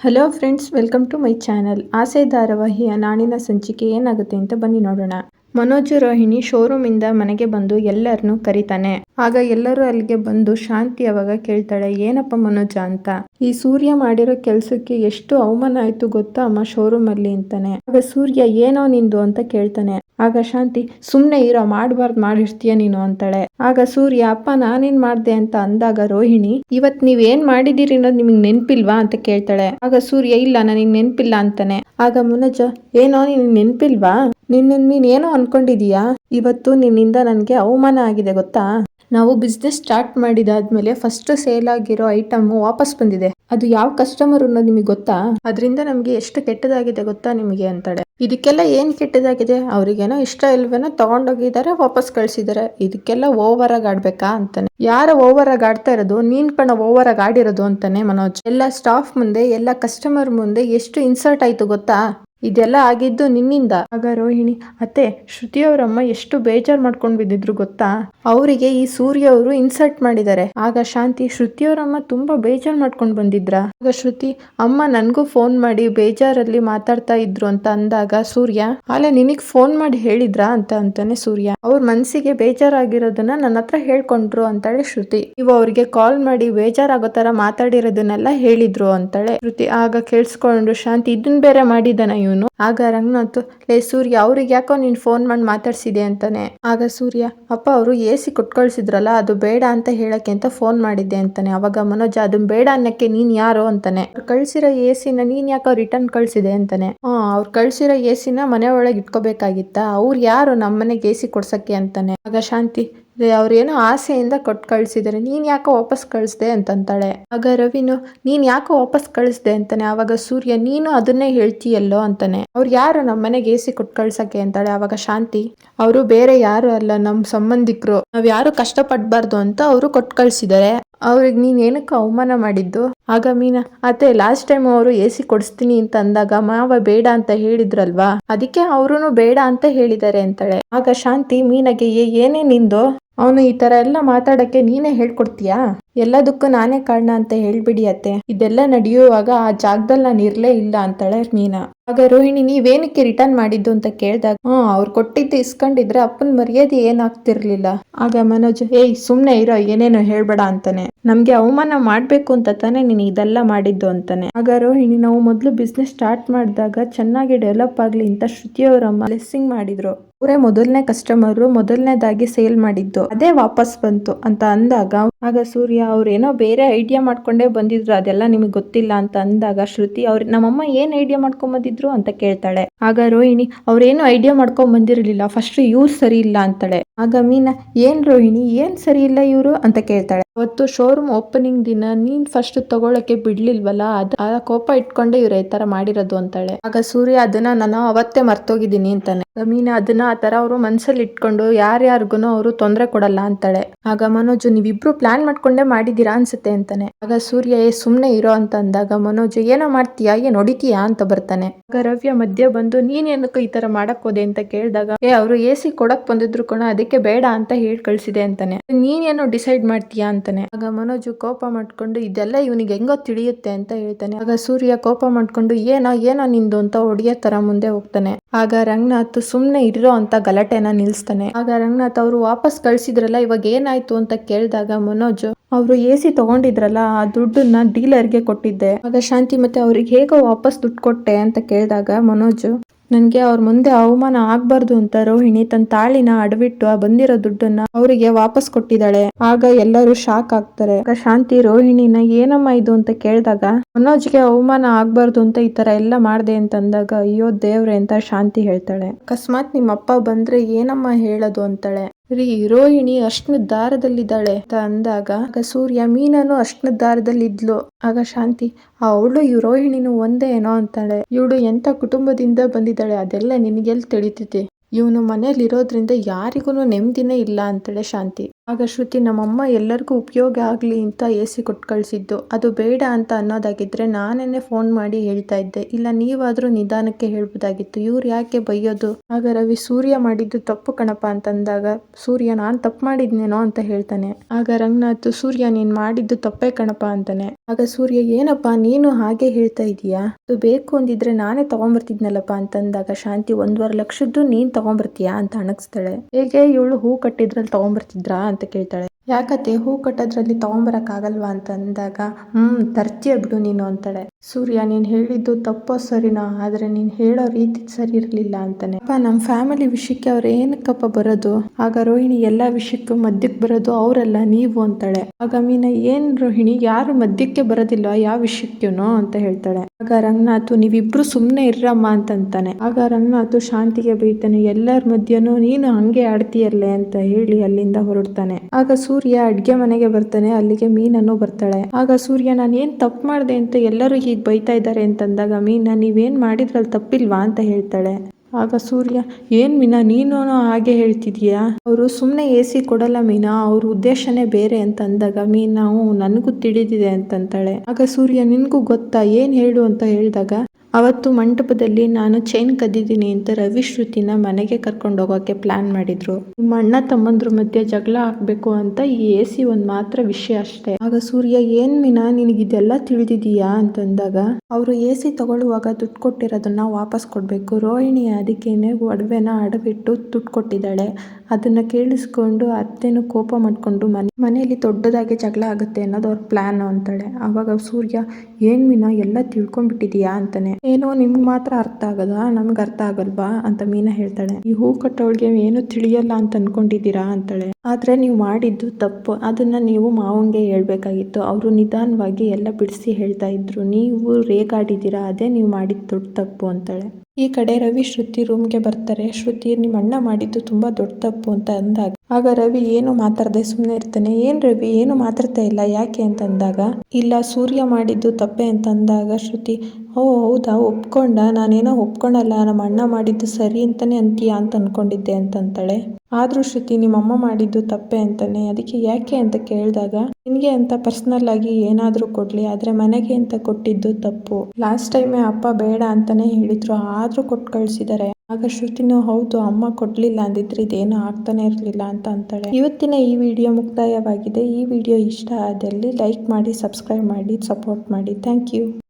Hello friends welcome to my channel ಆಸೆ ಧಾರಾವಾಹಿಯ ನಾಣಿನ ಸಂಚಿಕೆ ಏನಾಗುತ್ತೆ ಅಂತ ಬನ್ನಿ ನೋಡೋಣ. ಮನೋಜ್ ರೋಹಿಣಿ ಶೋರೂಮಿಂದ ಮನೆಗೆ ಬಂದು ಎಲ್ಲರನ್ನು ಕರೀತಾನೆ. ಆಗ ಎಲ್ಲರೂ ಅಲ್ಲಿಗೆ ಬಂದು ಶಾಂತಿ ಅವಾಗ ಕೇಳ್ತಾಳೆ, ಏನಪ್ಪ ಮನೋಜ ಅಂತ. ಈ ಸೂರ್ಯ ಮಾಡಿರೋ ಕೆಲಸಕ್ಕೆ ಎಷ್ಟು ಅವಮಾನ ಆಯ್ತು ಗೊತ್ತಾ ಅಮ್ಮ ಶೋರೂಮ್ ಅಲ್ಲಿ ಅಂತಾನೆ. ಆಗ ಸೂರ್ಯ, ಏನೋ ನಿಂದು ಅಂತ ಕೇಳ್ತಾನೆ. ಆಗ ಶಾಂತಿ ಸುಮ್ಮನೆ ಇರೋ ಮಾಡಬಾರ್ದು ಮಾಡಿರ್ತೀಯ ನೀನು ಅಂತಾಳೆ. ಆಗ ಸೂರ್ಯ, ಅಪ್ಪ ನಾನೇನ್ ಮಾಡ್ದೆ ಅಂತ ಅಂದಾಗ ರೋಹಿಣಿ, ಇವತ್ ನೀವ್ ಏನ್ ಮಾಡಿದೀರಿ ಅನ್ನೋದು ನಿಮಗ್ ನೆನ್ಪಿಲ್ವಾ? ಅಂತ ಕೇಳ್ತಾಳೆ. ಆಗ ಸೂರ್ಯ, ಇಲ್ಲ, ನನಗೆ ನೆನ್ಪಿಲ್ಲ ಅಂತಾನೆ. ಆಗ ಮುನಜ ಏನೋ ನಿನ್ ನೆನ್ಪಿಲ್ವಾ? ನಿನ್ನ ನೀನ್ ಏನೋ ಅನ್ಕೊಂಡಿದೀಯಾ? ಇವತ್ತು ನಿನ್ನಿಂದ ನನ್ಗೆ ಅವಮಾನ ಆಗಿದೆ, ಗೊತ್ತಾ? ನಾವು ಬಿಸ್ನೆಸ್ ಸ್ಟಾರ್ಟ್ ಮಾಡಿದಾದ್ಮೇಲೆ ಫಸ್ಟ್ ಸೇಲ್ ಆಗಿರೋ ಐಟಮ್ ವಾಪಸ್ ಬಂದಿದೆ. ಅದು ಯಾವ ಕಸ್ಟಮರ್ ಅನ್ನೋದು ನಿಮಗೆ ಗೊತ್ತಾ? ಅದರಿಂದ ನಮಗೆ ಎಷ್ಟು ಕೆಟ್ಟದಾಗಿದೆ ಗೊತ್ತಾ ನಿಮಗೆ? ಅಂತಾಳೆ. ಇದಕ್ಕೆಲ್ಲ ಏನು ಕೆಟ್ಟದಾಗಿದೆ? ಅವರಿಗೇನೋ ಇಷ್ಟ ಇಲ್ವೇನೋ ತಗೊಂಡೋಗಿದ್ದಾರೆ, ವಾಪಸ್ ಕಳಿಸಿದ್ದಾರೆ. ಇದಕ್ಕೆಲ್ಲ ಓವರ್ ಆಗಿ ಆಡ್ಬೇಕಾ ಅಂತಾನೆ. ಯಾರ ಓವರ್ ಆಗಿ ಆಡ್ತಾ ಇರೋದು? ನೀನ್ ಕಣ ಓವರ್ ಆಗಿ ಆಡಿರೋದು ಅಂತಾನೆ ಮನೋಜ್. ಎಲ್ಲ ಸ್ಟಾಫ್ ಮುಂದೆ, ಎಲ್ಲ ಕಸ್ಟಮರ್ ಮುಂದೆ ಎಷ್ಟು ಇನ್ಸರ್ಟ್ ಆಯ್ತು ಗೊತ್ತಾ? ಇದೆಲ್ಲ ಆಗಿದ್ದು ನಿನ್ನಿಂದ. ಆಗ ರೋಹಿಣಿ, ಅತ್ತೆ, ಶ್ರುತಿಯವರಮ್ಮ ಎಷ್ಟು ಬೇಜಾರ್ ಮಾಡ್ಕೊಂಡು ಬಿದ್ದಿದ್ರು ಗೊತ್ತಾ? ಅವರಿಗೆ ಈ ಸೂರ್ಯ ಅವರು ಇನ್ಸಲ್ಟ್ ಮಾಡಿದ್ದಾರೆ ಆಗ ಶಾಂತಿ, ಶ್ರುತಿಯವರಮ್ಮ ತುಂಬಾ ಬೇಜಾರ್ ಮಾಡ್ಕೊಂಡ್ ಬಂದಿದ್ರ? ಆಗ ಶ್ರುತಿ, ಅಮ್ಮ, ನನ್ಗೂ ಫೋನ್ ಮಾಡಿ ಬೇಜಾರಲ್ಲಿ ಮಾತಾಡ್ತಾ ಇದ್ರು ಅಂತ ಅಂದಾಗ, ಸೂರ್ಯ ಅಲ್ಲ ನಿನಗ್ ಫೋನ್ ಮಾಡಿ ಹೇಳಿದ್ರ ಅಂತ ಅಂತಾನೆ ಸೂರ್ಯ. ಅವ್ರ ಮನ್ಸಿಗೆ ಬೇಜಾರಾಗಿರೋದನ್ನ ನನ್ನ ಹತ್ರ ಹೇಳ್ಕೊಂಡ್ರು ಅಂತಾಳೆ ಶ್ರುತಿ. ನೀವು ಅವ್ರಿಗೆ ಕಾಲ್ ಮಾಡಿ ಬೇಜಾರಾಗೋ ತರ ಮಾತಾಡಿರೋದನ್ನೆಲ್ಲ ಹೇಳಿದ್ರು ಅಂತಾಳೆ ಶ್ರುತಿ. ಆಗ ಕೇಳಿಸ್ಕೊಂಡು, ಶಾಂತಿ, ಇದನ್ ಬೇರೆ ಮಾಡಿದನ ಇವನು. ಆಗ ರಂಗನಾಥ್, ಲೇ ಸೂರ್ಯ, ಅವ್ರಿಗೆ ಯಾಕೋ ನೀನ್ ಫೋನ್ ಮಾಡಿ ಮಾತಾಡ್ಸಿದೆ ಅಂತಾನೆ? ಆಗ ಸೂರ್ಯ, ಅಪ್ಪ, ಅವರು ಎ ಸಿ ಕುಟ್ಕೊಳ್ಸಿದ್ರಲ್ಲ, ಅದು ಬೇಡ ಅಂತ ಹೇಳಕ್ಕೆ ಅಂತ ಫೋನ್ ಮಾಡಿದ್ದೆ ಅಂತಾನೆ. ಅವಾಗ ಮನೋಜ ಅದನ್ ಬೇಡ ಅನ್ನಕ್ಕೆ ನೀನ್ ಯಾರು? ಅಂತಾನೆ. ಕಳ್ಸಿರೋ ಎ ಸಿನ ನೀನ್ ಯಾಕೋ ರಿಟರ್ನ್ ಕಳ್ಸಿದೆ? ಅಂತಾನೆ. ಹಾ, ಅವ್ರು ಕಳ್ಸಿರೋ ಎ ಸಿನ ಮನೆ ಒಳಗೆ ಇಟ್ಕೋಬೇಕಾಗಿತ್ತ? ಅವ್ರು ಯಾರು ನಮ್ಮನೆಗೆ ಎ ಸಿ ಕೊಡ್ಸಕ್ಕೆ? ಅಂತಾನೆ. ಆಗ ಶಾಂತಿ ಅವ್ರೇನೋ ಆಸೆಯಿಂದ ಕೊಟ್ಟು ಕಳಿಸಿದ್ದಾರೆ ನೀನು ಯಾಕೋ ವಾಪಸ್ ಕಳಿಸ್ದೆ ಅಂತಂತಾಳೆ. ಆಗ ರವಿನು, ನೀನು ಯಾಕೋ ವಾಪಸ್ ಕಳಿಸ್ದೆ ಅಂತಾನೆ. ಆವಾಗ ಸೂರ್ಯ, ನೀನು ಅದನ್ನೇ ಹೇಳ್ತೀಯಲ್ಲೋ ಅಂತಾನೆ. ಅವ್ರು ಯಾರು ನಮ್ಮ ಮನೆಗೆ ಎಸಿ ಕೊಟ್ಟು ಕಳ್ಸಕ್ಕೆ ಅಂತಾಳೆ. ಆವಾಗ ಶಾಂತಿ, ಅವರು ಬೇರೆ ಯಾರು ಅಲ್ಲ ನಮ್ಮ ಸಂಬಂಧಿಕರು. ನಾವ್ ಯಾರು ಕಷ್ಟ ಪಡ್ಬಾರ್ದು ಅಂತ ಅವರು ಕೊಟ್ಟು ಕಳ್ಸಿದಾರೆ. ಅವ್ರಿಗೆ ನೀನ್ ಏನಕ್ಕೆ ಅವಮಾನ ಮಾಡಿದ್ದು? ಆಗ ಮೀನಾ, ಅತ್ತೆ ಲಾಸ್ಟ್ ಟೈಮ್ ಅವರು ಎ ಸಿ ಕೊಡಿಸ್ತೀನಿ ಅಂತ ಅಂದಾಗ ಮಾವ ಬೇಡ ಅಂತ ಹೇಳಿದ್ರಲ್ವಾ? ಅದಕ್ಕೆ ಅವರು ಬೇಡ ಅಂತ ಹೇಳಿದ್ದಾರೆ ಅಂತಾಳೆ. ಆಗ ಶಾಂತಿ, ಮೀನಗೆ, "ಏ- ಏನೇ ನಿಂದು? ಅವನು ಈ ತರ ಎಲ್ಲ ಮಾತಾಡಕ್ಕೆ ನೀನೇ ಹೇಳ್ಕೊಡ್ತೀಯಾ? ಎಲ್ಲದಕ್ಕೂ ನಾನೇ ಕಾರಣ ಅಂತ ಹೇಳ್ಬಿಡಿ ಅತ್ತೆ. ಇದೆಲ್ಲ ನಡೆಯುವಾಗ ಆ ಜಾಗದಲ್ಲಿ ನಾನು ಇರ್ಲೇ ಇಲ್ಲ ಅಂತಾಳೆ ಮೀನಾ. ಆಗ ರೋಹಿಣಿ, ನೀವೇನಕ್ಕೆ ರಿಟರ್ನ್ ಮಾಡಿದ್ದು ಅಂತ ಕೇಳಿದಾಗ, ಹಾ, ಅವ್ರು ಕೊಟ್ಟಿದ್ದು ಇಸ್ಕೊಂಡಿದ್ರೆ ಅಪ್ಪನ ಮರ್ಯಾದೆ ಏನಾಗ್ತಿರ್ಲಿಲ್ಲ. ಆಗ ಮನೋಜ್, ಏಯ್, ಸುಮ್ನೆ ಇರೋ, ಏನೇನೋ ಹೇಳ್ಬೇಡ ಅಂತಾನೆ. ನಮ್ಗೆ ಅವಮಾನ ಮಾಡ್ಬೇಕು ಅಂತ ತಾನೆ ನೀನು ಇದೆಲ್ಲ ಮಾಡಿದ್ದು ಅಂತಾನೆ. ಆಗ ರೋಹಿಣಿ, ನಾವು ಮೊದಲು ಬಿಸ್ನೆಸ್ ಸ್ಟಾರ್ಟ್ ಮಾಡಿದಾಗ ಚೆನ್ನಾಗಿ ಡೆವಲಪ್ ಆಗ್ಲಿ ಅಂತ ಶ್ರುತಿಯವರಮ್ಮ ಬ್ಲೆಸ್ಸಿಂಗ್ ಮಾಡಿದ್ರು. ಅವರೇ ಮೊದಲನೇ ಕಸ್ಟಮರ್ ಮೊದಲನೇದಾಗಿ ಸೇಲ್ ಮಾಡಿದ್ದು. ಅದೇ ವಾಪಸ್ ಬಂತು ಅಂತ ಅಂದಾಗ, ಆಗ ಸೂರ್ಯ ಅವ್ರೇನೋ ಬೇರೆ ಐಡಿಯಾ ಮಾಡ್ಕೊಂಡೇ ಬಂದಿದ್ರು, ಅದೆಲ್ಲ ನಿಮಗೆ ಗೊತ್ತಿಲ್ಲ ಅಂತ ಅಂದಾಗ ಶ್ರುತಿ ಅವ್ರ, ನಮ್ಮಮ್ಮ ಏನ್ ಐಡಿಯಾ ಮಾಡ್ಕೊಂಡ್ ಬಂದಿದ್ರು ಅಂತ ಕೇಳ್ತಾಳೆ. ಆಗ ರೋಹಿಣಿ ಅವ್ರೇನು ಐಡಿಯಾ ಮಾಡ್ಕೊಂಡ್ ಬಂದಿರಲಿಲ್ಲ. ಫಸ್ಟ್ ಇವ್ರು ಸರಿ ಇಲ್ಲ ಅಂತಾಳೆ. ಆಗ ಮೀನಾ, ಏನ್ ರೋಹಿಣಿ, ಏನ್ ಸರಿ ಇಲ್ಲ ಇವರು? ಅಂತ ಕೇಳ್ತಾಳೆ. ಅವತ್ತು ಶೋರೂಮ್ ಓಪನಿಂಗ್ ದಿನ ನೀನ್ ಫಸ್ಟ್ ತಗೊಳಕ್ಕೆ ಬಿಡ್ಲಿಲ್ವಲ್ಲ, ಅದ ಆ ಕೋಪ ಇಟ್ಕೊಂಡೆ ಇವ್ರ ಈ ತರ ಮಾಡಿರೋದು, ಅಂತಾಳೆ. ಆಗ ಸೂರ್ಯ, ಅದನ್ನ ನಾನು ಅವತ್ತೇ ಮರ್ತೋಗಿದ್ದೀನಿ, ಅಂತಾನೆ. ಮೀನ, ಅದನ್ನ ಆ ತರ ಅವರು ಮನ್ಸಲ್ಲಿ ಇಟ್ಕೊಂಡು ಯಾರ್ಯಾರಿಗೂ ಅವರು ತೊಂದರೆ ಕೊಡಲ್ಲ, ಅಂತಾಳೆ. ಆಗ ಮನೋಜ್, ನೀವಿಬ್ರು ಪ್ಲಾನ್ ಮಾಡ್ಕೊಂಡೇ ಮಾಡಿದೀರಾ ಅನ್ಸುತ್ತೆ, ಅಂತಾನೆ. ಆಗ ಸೂರ್ಯ, ಏ, ಸುಮ್ನೆ ಇರೋ, ಅಂತ ಅಂದಾಗ ಮನೋಜ್, ಏನೋ ಮಾಡ್ತೀಯಾ? ಏನ್ ಹೊಡಿತೀಯಾ ಅಂತ ಬರ್ತಾನೆ. ಆಗ ರವ್ಯ ಮಧ್ಯ ಬಂದು, ನೀನ್ ಏನಕ್ಕೆ ಈ ತರ ಮಾಡಕ್ ಹೋದೆ? ಅಂತ ಕೇಳಿದಾಗ, ಏ, ಅವರು ಎ ಸಿ ಕೊಡಕ್ ಬಂದಿದ್ರು ಕೂಡ ಅದಕ್ಕೆ ಬೇಡ ಅಂತ ಹೇಳಿ ಕಳ್ಸಿದೆ ಅಂತಾನೆ. ನೀನೇನೋ ಡಿಸೈಡ್ ಮಾಡ್ತೀಯಾ ಅಂತಾನೆ. ಆಗ ಮನೋಜ್ ಕೋಪ ಮಾಡ್ಕೊಂಡು, ಇದೆಲ್ಲ ಇವನಿಗೆ ಹೆಂಗೋ ತಿಳಿಯುತ್ತೆ ಅಂತ ಹೇಳ್ತಾನೆ. ಆಗ ಸೂರ್ಯ ಕೋಪ ಮಾಡ್ಕೊಂಡು, ಏನೋ ಏನೋ ನಿಂದು ಅಂತ ಒಡಿಯ ತರ ಮುಂದೆ ಹೋಗ್ತಾನೆ. ಆಗ ರಂಗನಾಥ್ ಸುಮ್ನೆ ಇರೋ ಅಂತ ಗಲಾಟೆನ ನಿಲ್ಸ್ತಾನೆ. ಆಗ ರಂಗನಾಥ್ ಅವರು ವಾಪಸ್ ಕಳ್ಸಿದ್ರಲ್ಲ, ಇವಾಗ ಏನಾಯ್ತು ಅಂತ ಕೇಳಿದಾಗ ಮನೋಜ್, ಅವರು ಎ ಸಿ ತಗೊಂಡಿದ್ರಲ್ಲ, ಆ ದುಡ್ಡನ್ನ ಡೀಲರ್ಗೆ ಕೊಟ್ಟಿದ್ದೆ. ಆಗ ಶಾಂತಿ ಮತ್ತೆ ಅವ್ರಿಗೆ ಹೇಗೋ ವಾಪಸ್ ದುಡ್ಡು ಕೊಟ್ಟೆ ಅಂತ ಕೇಳಿದಾಗ ಮನೋಜ್ ನನ್ಗೆ ಅವ್ರ ಮುಂದೆ ಅವಮಾನ ಆಗ್ಬಾರ್ದು ಅಂತ ರೋಹಿಣಿ ತನ್ನ ತಾಳಿನ ಅಡವಿಟ್ಟು ಆ ಬಂದಿರೋ ದುಡ್ಡನ್ನ ಅವರಿಗೆ ವಾಪಸ್ ಕೊಟ್ಟಿದ್ದಾಳೆ. ಆಗ ಎಲ್ಲರೂ ಶಾಕ್ ಆಗ್ತಾರೆ. ಆಗ ಶಾಂತಿ, ರೋಹಿಣಿನ ಏನಮ್ಮ ಇದು ಅಂತ ಕೇಳಿದಾಗ, ಮನೋಜ್ಗೆ ಅವಮಾನ ಆಗ್ಬಾರ್ದು ಅಂತ ಈ ತರ ಎಲ್ಲ ಮಾಡ್ದೆ ಅಂತ ಅಂದಾಗ ಅಯ್ಯೋ ದೇವ್ರೆ ಅಂತ ಶಾಂತಿ ಹೇಳ್ತಾಳೆ. ಅಕಸ್ಮಾತ್ ನಿಮ್ಮ ಅಪ್ಪ ಬಂದ್ರೆ ಏನಮ್ಮ ಹೇಳೋದು ಅಂತಾಳೆ. ರೀ ಹೀರೋಯಿಣಿ ಅಷ್ಟನ ದಾರದಲ್ಲಿದ್ದಾಳೆ ಅಂತ ಅಂದಾಗ, ಆಗ ಸೂರ್ಯ ಮೀನನು ಅಷ್ಟ್ನ ದಾರದಲ್ಲಿದ್ಲು. ಆಗ ಶಾಂತಿ, ಅವಳು ರೋಹಿಣಿನು ಒಂದೇ ಏನೋ ಅಂತಾಳೆ. ಇವಳು ಎಂತ ಕುಟುಂಬದಿಂದ ಬಂದಿದ್ದಾಳೆ ಅದೆಲ್ಲ ನಿನಗೆಲ್ ತಿಳಿತೈತಿ? ಇವನು ಮನೇಲಿ ಇರೋದ್ರಿಂದ ಯಾರಿಗೂ ನೆಮ್ಮದಿನೇ ಇಲ್ಲ, ಅಂತಾಳೆ ಶಾಂತಿ. ಆಗ ಶ್ರುತಿ, ನಮ್ಮಮ್ಮ ಎಲ್ಲರಿಗೂ ಉಪಯೋಗ ಆಗಲಿ ಅಂತ ಎ ಸಿ ಕೊಟ್ಟು ಕಳಿಸಿದ್ದು. ಅದು ಬೇಡ ಅಂತ ಅನ್ನೋದಾಗಿದ್ರೆ ನಾನೇ ಫೋನ್ ಮಾಡಿ ಹೇಳ್ತಾ ಇದ್ದೆ. ಇಲ್ಲ, ನೀವಾದರೂ ನಿಧಾನಕ್ಕೆ ಹೇಳ್ಬೋದಾಗಿತ್ತು. ಇವ್ರು ಯಾಕೆ ಬೈಯೋದು? ಆಗ ರವಿ, ಸೂರ್ಯ ಮಾಡಿದ್ದು ತಪ್ಪು ಕಣಪ್ಪ ಅಂತಂದಾಗ, ಸೂರ್ಯ, ನಾನು ತಪ್ಪು ಮಾಡಿದ್ನೇನೋ ಅಂತ ಹೇಳ್ತಾನೆ. ಆಗ ರಂಗನಾಥ್, ಸೂರ್ಯ, ನೀನ್ ಮಾಡಿದ್ದು ತಪ್ಪೇ ಕಣಪ್ಪ ಅಂತಾನೆ. ಆಗ ಸೂರ್ಯ, ಏನಪ್ಪ, ನೀನು ಹಾಗೆ ಹೇಳ್ತಾ ಇದೀಯಾ? ಅದು ಬೇಕು ಅಂದಿದ್ರೆ ನಾನೇ ತಗೊಂಬರ್ತಿದ್ನಲ್ಲಪ್ಪ ಅಂತಂದಾಗ ಶಾಂತಿ, ಒಂದೂವರೆ ಲಕ್ಷದ್ದು ನೀನ್ ತಗೊಂಬರ್ತೀಯಾ? ಅಂತ ಅಣಗಿಸ್ತಾಳೆ. ಹೇಗೆ? ಇವಳು ಹೂ ಕಟ್ಟಿದ್ರಲ್ಲಿ ತಗೊಂಬರ್ತಿದ್ರಾ? ಅಂತ ಕೇಳ್ತಾಳೆ. ಯಾಕತ್ತೆ? ಹೂ ಕಟ್ಟೋದ್ರಲ್ಲಿ ತಗೊಂಬರಕ್ಕಾಗಲ್ವಾ ಅಂತ ಅಂದಾಗ ಹ್ಮ್, ತರ್ತೀಯ ಬಿಡು ನೀನು ಅಂತಾಳೆ. ಸೂರ್ಯ, ನೀನು ಹೇಳಿದ್ದು ತಪ್ಪೋ ಸರಿನೋ? ಆದರೆ ನೀನು ಹೇಳೋ ರೀತಿ ಸರಿ ಇರಲಿಲ್ಲ ಅಂತಾನೆ. ಅಪ್ಪ ನಮ್ಮ ಫ್ಯಾಮಿಲಿ ವಿಷಯಕ್ಕೆ ಅವ್ರು ಏನಕ್ಕಪ್ಪ ಬರೋದು? ಆಗ ರೋಹಿಣಿ ಎಲ್ಲ ವಿಷಯಕ್ಕೂ ಮಧ್ಯಕ್ಕೆ ಬರೋದು ಅವರಲ್ಲ, ನೀವು ಅಂತಾಳೆ. ಆಗ ಮೀನ, ಏನ್ ರೋಹಿಣಿ? ಯಾರು ಮಧ್ಯಕ್ಕೆ ಬರೋದಿಲ್ಲ ಯಾವ ವಿಷಯಕ್ಕೂನು ಅಂತ ಹೇಳ್ತಾಳೆ. ಆಗ ರಂಗನಾಥ್, ನೀವಿಬ್ರು ಸುಮ್ಮನೆ ಇರ್ರಮ್ಮ ಅಂತಂತಾನೆ. ಆಗ ರಂಗನಾಥು ಶಾಂತಿಗೆ ಬೈತಾನೆ, ಎಲ್ಲರ ಮಧ್ಯನೂ ನೀನು ಹಂಗೆ ಆಡ್ತೀಯಲ್ಲೇ ಅಂತ ಹೇಳಿ ಅಲ್ಲಿಂದ ಹೊರಡ್ತಾನೆ. ಆಗ ಅಡ್ಗೆ ಮನೆಗೆ ಬರ್ತಾನೆ, ಅಲ್ಲಿಗೆ ಮೀನನ್ನು ಬರ್ತಾಳೆ. ಆಗ ಸೂರ್ಯ ನಾನು ಏನ್ ತಪ್ಪು ಮಾಡಿದೆ ಅಂತ ಎಲ್ಲರೂ ಹೀಗೆ ಬೈತಾ ಇದ್ದಾರೆ ಅಂತಂದಾಗ, ಮೀನಾ, ನೀವೇನ್ ಮಾಡಿದ್ರಲ್ಲಿ ತಪ್ಪಿಲ್ವಾ ಅಂತ ಹೇಳ್ತಾಳೆ. ಆಗ ಸೂರ್ಯ, ಏನ್ ಮೀನಾ ನೀನು ಹಾಗೆ ಹೇಳ್ತಿದೀಯಾ? ಅವರು ಸುಮ್ಮನೆ ಎ ಸಿ ಕೊಡಲ್ಲ ಮೀನಾ, ಅವ್ರ ಉದ್ದೇಶನೇ ಬೇರೆ ಅಂತ ಅಂದಾಗ ಮೀನಾ ನನಗೂ ತಿಳಿದಿದೆ ಅಂತಂತಾಳೆ. ಆಗ ಸೂರ್ಯ, ನಿನಗೂ ಗೊತ್ತಾ, ಏನ್ ಹೇಳು ಅಂತ ಹೇಳಿದಾಗ ಅವತ್ತು ಮಂಟಪದಲ್ಲಿ ನಾನು ಚೈನ್ ಕದ್ದಿದ್ದೀನಿ ಅಂತ ರವಿ ಶ್ರುತಿನ ಮನೆಗೆ ಕರ್ಕೊಂಡು ಹೋಗೋಕೆ ಪ್ಲಾನ್ ಮಾಡಿದ್ರು. ನಿಮ್ಮ ಅಣ್ಣ ತಮ್ಮಂದ್ರ ಮಧ್ಯೆ ಜಗಳ ಹಾಕ್ಬೇಕು ಅಂತ ಈ ಎ ಸಿ ಒಂದ್ ಮಾತ್ರ ವಿಷಯ ಅಷ್ಟೇ. ಆಗ ಸೂರ್ಯ, ಏನ್ ಮೀನಾ ನಿನಗಿದೆಲ್ಲ ತಿಳಿದಿದೀಯಾ? ಅಂತಂದಾಗ, ಅವರು ಎ ಸಿ ತಗೊಳ್ಳುವಾಗ ದುಡ್ಡು ಕೊಟ್ಟಿರೋದನ್ನ ವಾಪಸ್ ಕೊಡ್ಬೇಕು. ರೋಹಿಣಿ ಅದಕ್ಕೇನೆ ಒಡವೆನ ಅಡವಿಟ್ಟು ದುಡ್ಡು ಕೊಟ್ಟಿದ್ದಾಳೆ. ಅದನ್ನ ಕೇಳಿಸ್ಕೊಂಡು ಅತ್ತೆನು ಕೋಪ ಮಾಡ್ಕೊಂಡು ಮನೆ, ಮನೆಯಲ್ಲಿ ದೊಡ್ಡದಾಗಿ ಜಗಳ ಆಗುತ್ತೆ ಅನ್ನೋದು ಅವ್ರ ಪ್ಲಾನ್ ಅಂತಾಳೆ. ಅವಾಗ ಸೂರ್ಯ, ಏನ್ ಮೀನಾ, ಎಲ್ಲ ತಿಳ್ಕೊಂಡ್ಬಿಟ್ಟಿದೀಯಾ? ಅಂತಾನೆ. ಏನೋ ನಿಮ್ಗೆ ಮಾತ್ರ ಅರ್ಥ ಆಗದ ನಮ್ಗೆ ಅರ್ಥ ಆಗಲ್ವಾ? ಅಂತ ಮೀನಾ ಹೇಳ್ತಾಳೆ. ಈ ಹೂ ಕಟ್ಟೋಳ್ಗೆ ಏನು ತಿಳಿಯಲ್ಲ ಅಂತ ಅನ್ಕೊಂಡಿದ್ದೀರಾ? ಅಂತಾಳೆ. ಆದ್ರೆ ನೀವು ಮಾಡಿದ್ದು ತಪ್ಪು. ಅದನ್ನ ನೀವು ಮಾವಂಗೆ ಹೇಳ್ಬೇಕಾಗಿತ್ತು. ಅವರು ನಿಧಾನವಾಗಿ ಎಲ್ಲ ಬಿಡಿಸಿ ಹೇಳ್ತಾ ಇದ್ರು. ನೀವು ರೇಗಾಡಿದ್ದೀರಾ? ಅದೇ ನೀವು ಮಾಡಿದ ದೊಡ್ಡ ತಪ್ಪು, ಅಂತಾಳೆ. ಈ ಕಡೆ ರವಿ ಶ್ರುತಿ ರೂಮ್ಗೆ ಬರ್ತಾರೆ. ಶ್ರುತಿ ನಿಮ್ಮ ಅಣ್ಣ ಮಾಡಿದ್ದು ತುಂಬಾ ದೊಡ್ಡ ತಪ್ಪು ಅಂತ ಅಂದಾಗ, ಆಗ ರವಿ ಏನು ಮಾತಾಡದೆ ಸುಮ್ಮನೆ ಇರ್ತಾನೆ. ಏನ್ ರವಿ? ಏನು ಮಾತಾಡ್ತಾ ಇಲ್ಲ? ಯಾಕೆ? ಅಂತ ಅಂದಾಗ, ಇಲ್ಲ, ಸೂರ್ಯ ಮಾಡಿದ್ದು ತಪ್ಪೆ ಅಂತ ಅಂದಾಗ ಶ್ರುತಿ, ಓ, ಹೌದಾ? ಒಪ್ಕೊಂಡ? ನಾನೇನೋ ಒಪ್ಕೊಳಲ್ಲ. ನಮ್ಮ ಅಣ್ಣ ಮಾಡಿದ್ದು ಸರಿ ಅಂತಾನೆ ಅಂತೀಯಾ? ಅಂತ ಅನ್ಕೊಂಡಿದ್ದೆ ಅಂತಂತಾಳೆ ಆದ್ರೂ ಶ್ರುತಿ ನಿಮ್ಮಮ್ಮ ಮಾಡಿದ್ದು ತಪ್ಪೆ ಅಂತಾನೆ. ಅದಕ್ಕೆ ಯಾಕೆ? ಅಂತ ಕೇಳಿದಾಗ, ನಿನ್ಗೆ ಅಂತ ಪರ್ಸನಲ್ ಆಗಿ ಏನಾದ್ರೂ ಕೊಡ್ಲಿ. ಆದ್ರೆ ಮನೆಗೆ ಅಂತ ಕೊಟ್ಟಿದ್ದು ತಪ್ಪು. ಲಾಸ್ಟ್ ಟೈಮೇ ಅಪ್ಪ ಬೇಡ ಅಂತಾನೆ ಹೇಳಿದ್ರು. ಆದ್ರೂ ಕೊಟ್ಟು ಕಳಿಸಿದ್ದಾರೆ ಆಗ ಶ್ರುತಿನೂ, ಹೌದು, ಅಮ್ಮ ಕೊಡ್ಲಿಲ್ಲ ಅಂದಿದ್ರೆ ಇದೇನು ಆಗ್ತಾನೆ ಇರಲಿಲ್ಲ ಅಂತ ಅಂತಾಳೆ. ಇವತ್ತಿನ ಈ ವಿಡಿಯೋ ಮುಕ್ತಾಯವಾಗಿದೆ. ಈ ವಿಡಿಯೋ ಇಷ್ಟ ಆದಲ್ಲಿ ಲೈಕ್ ಮಾಡಿ, ಸಬ್ಸ್ಕ್ರೈಬ್ ಮಾಡಿ, ಸಪೋರ್ಟ್ ಮಾಡಿ. Thank you.